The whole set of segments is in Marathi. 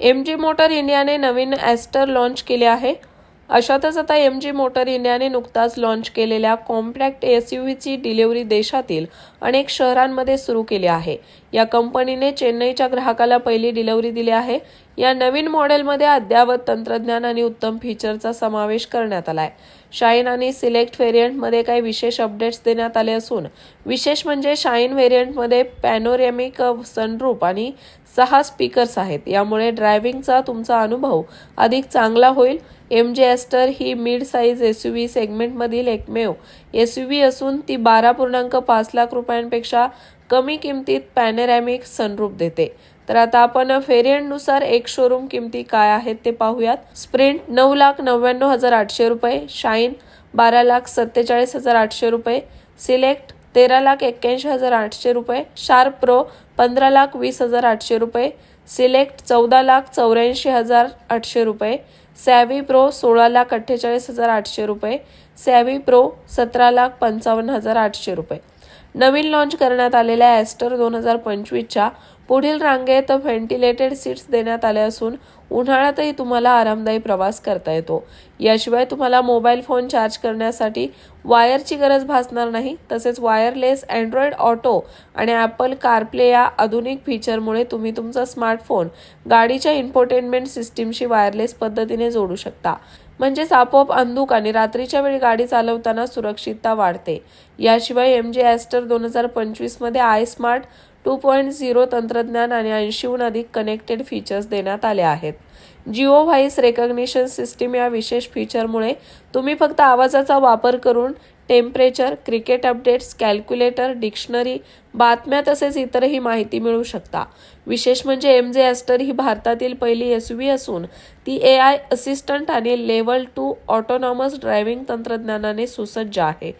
एम जी मोटर इंडियाने नवीन ॲस्टर लाँच केले आहे. अशातच आता एम जी मोटर इंडियाने नुकताच लाँच केलेल्या कॉम्पॅक्ट एस यू व्हीची डिलिव्हरी देशातील अनेक शहरांमध्ये सुरू केली आहे. या कंपनीने चेन्नईच्या ग्राहकाला पहिली डिलिव्हरी दिली आहे. या नवीन मॉडेलमध्ये अद्ययावत तंत्रज्ञान आणि उत्तम फीचरचा समावेश करण्यात आलाय. शाईन आणि सिलेक्ट व्हेरियंटमध्ये काही विशेष अपडेट्स देण्यात आले असून विशेष म्हणजे शाईन व्हेरियंटमध्ये पॅनोरेमिक सनरूप आणि सहा स्पीकर्स आहेत. यामुळे ड्रायव्हिंगचा तुमचा अनुभव अधिक चांगला होईल. एम जे एस्टर ही mid size S U V सेगमेंटमधील एकमेव एस यू व्ही असून ती बारा पूर्णांक पाच लाख रुपयांपेक्षा कमी किमतीत पॅनेरॅमिक सनरूप देते. तर आता आपण फेरियंटनुसार एक शोरूम किमती काय आहेत ते पाहूयात. स्प्रिंट नऊ लाख नव्याण्णव हजार आठशे रुपये शाईन बारा लाख सत्तेचाळीस हजार आठशे रुपये सिलेक्ट तेरा लाख एक्क्याऐंशी हजार आठशे रुपये शार्प प्रो पंधरा लाख वीस हजार आठशे रुपये सिलेक्ट चौदा लाख चौऱ्याऐंशी हजार आठशे रुपये सॅव्ही प्रो सोळा लाख अठ्ठेचाळीस हजार आठशे रुपये सॅव्ही प्रो सतरा लाख पंचावन्न हजार आठशे रुपये. नवीन लाँच करण्यात आलेल्या ॲस्टर दोन हजार पंचवीसच्या पुढील रांगेत व्हेंटिलेटेड सीट्स देण्यात आले असून उन्हाळ्यातही तुम्हाला आरामदायी प्रवास करता येतो. याशिवाय तुम्हाला मोबाईल फोन चार्ज करण्यासाठी वायरची गरज भासणार नाही. तसेच वायरलेस अँड्रॉइड ऑटो आणि ॲपल कारप्ले या आधुनिक फीचरमुळे तुम्ही तुमचा स्मार्टफोन गाडीच्या इन्फोटेनमेंट सिस्टीमशी वायरलेस पद्धतीने जोडू शकता. म्हणजेच आपोआप अंधुक आणि रात्रीच्या वेळी गाडी चालवताना सुरक्षितता वाढते. याशिवाय एम जी ॲस्टर दोन हजार पंचवीसमध्ये i smart two point zero तंत्रज्ञान आणि ऐंशीहून अधिक कनेक्टेड फीचर्स देण्यात आले आहेत. जिओ व्हॉइस रेकग्निशन सिस्टीम या विशेष फीचरमुळे तुम्ही फक्त आवाजाचा वापर करून temperature cricket updates calculator dictionary बातम्या तसेच इतरही माहिती मिळू शकता. विशेष म्हणजे एम जे ॲस्टर ही भारतातील पहिली एस व्ही असून ती ए आय असिस्टंट आणि लेवल टू ऑटोनॉमस ड्रायव्हिंग तंत्रज्ञानाने सुसज्ज आहे.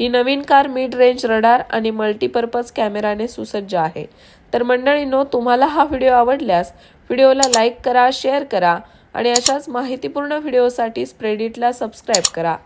ही नवीन कार मिड रेंज रडार आणि मल्टीपर्पज कॅमेराने सुसज्ज आहे. तर मंडळींनो तुम्हाला हा व्हिडिओ आवडल्यास व्हिडिओला लाईक करा शेअर करा आणि अशाच माहितीपूर्ण व्हिडिओसाठी स्प्रेडिटला सबस्क्राईब करा.